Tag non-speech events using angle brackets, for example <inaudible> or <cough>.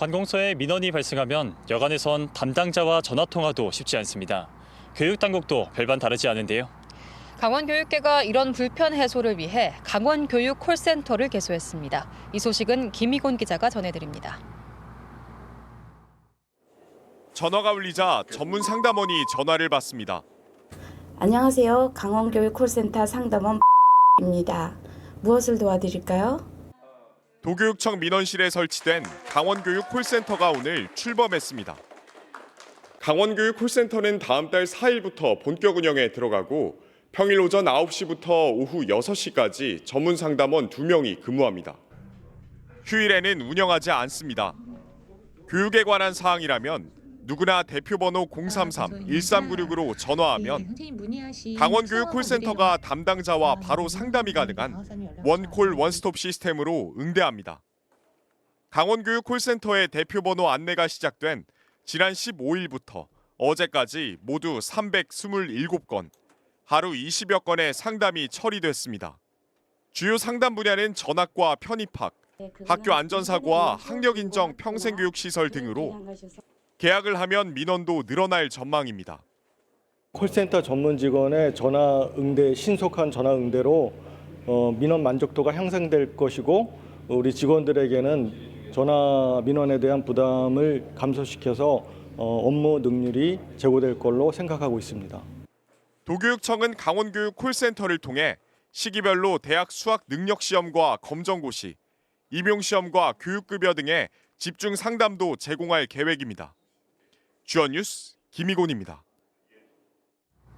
관공서에 민원이 발생하면 여간에선 담당자와 전화 통화도 쉽지 않습니다. 교육 당국도 별반 다르지 않은데요. 강원교육계가 이런 불편 해소를 위해 강원교육 콜센터를 개소했습니다. 이 소식은 김희곤 기자가 전해드립니다. 전화가 울리자 전문 상담원이 전화를 받습니다. 안녕하세요. 강원교육 콜센터 상담원 <laughs> 입니다. 무엇을 도와드릴까요? 도교육청 민원실에 설치된 강원교육 콜센터가 오늘 출범했습니다. 강원교육 콜센터는 다음 달 4일부터 본격 운영에 들어가고 평일 오전 9시부터 오후 6시까지 전문 상담원 2명이 근무합니다. 휴일에는 운영하지 않습니다. 교육에 관한 사항이라면 누구나 대표번호 033-1396으로 전화하면 강원교육 콜센터가 담당자와 바로 상담이 가능한 원콜 원스톱 시스템으로 응대합니다. 강원교육 콜센터의 대표번호 안내가 시작된 지난 15일부터 어제까지 모두 327건, 하루 20여 건의 상담이 처리됐습니다. 주요 상담 분야는 전학과 편입학, 학교 안전사고와 학력 인정 평생교육 시설 등으로 계약을 하면 민원도 늘어날 전망입니다. 콜센터 전문 직원의 전화 응대 신속한 전화 응대로 어, 민원 만족도가 향상될 것이고 우리 직원들에게는 전화 민원에 대한 부담을 감소시켜서 어, 업무 능률이 제고될 걸로 생각하고 있습니다. 도교육청은 강원교육 콜센터를 통해 시기별로 대학 수학 능력 시험과 검정고시, 임용 시험과 교육급여 등의 집중 상담도 제공할 계획입니다. 주연 뉴스 김희곤입니다.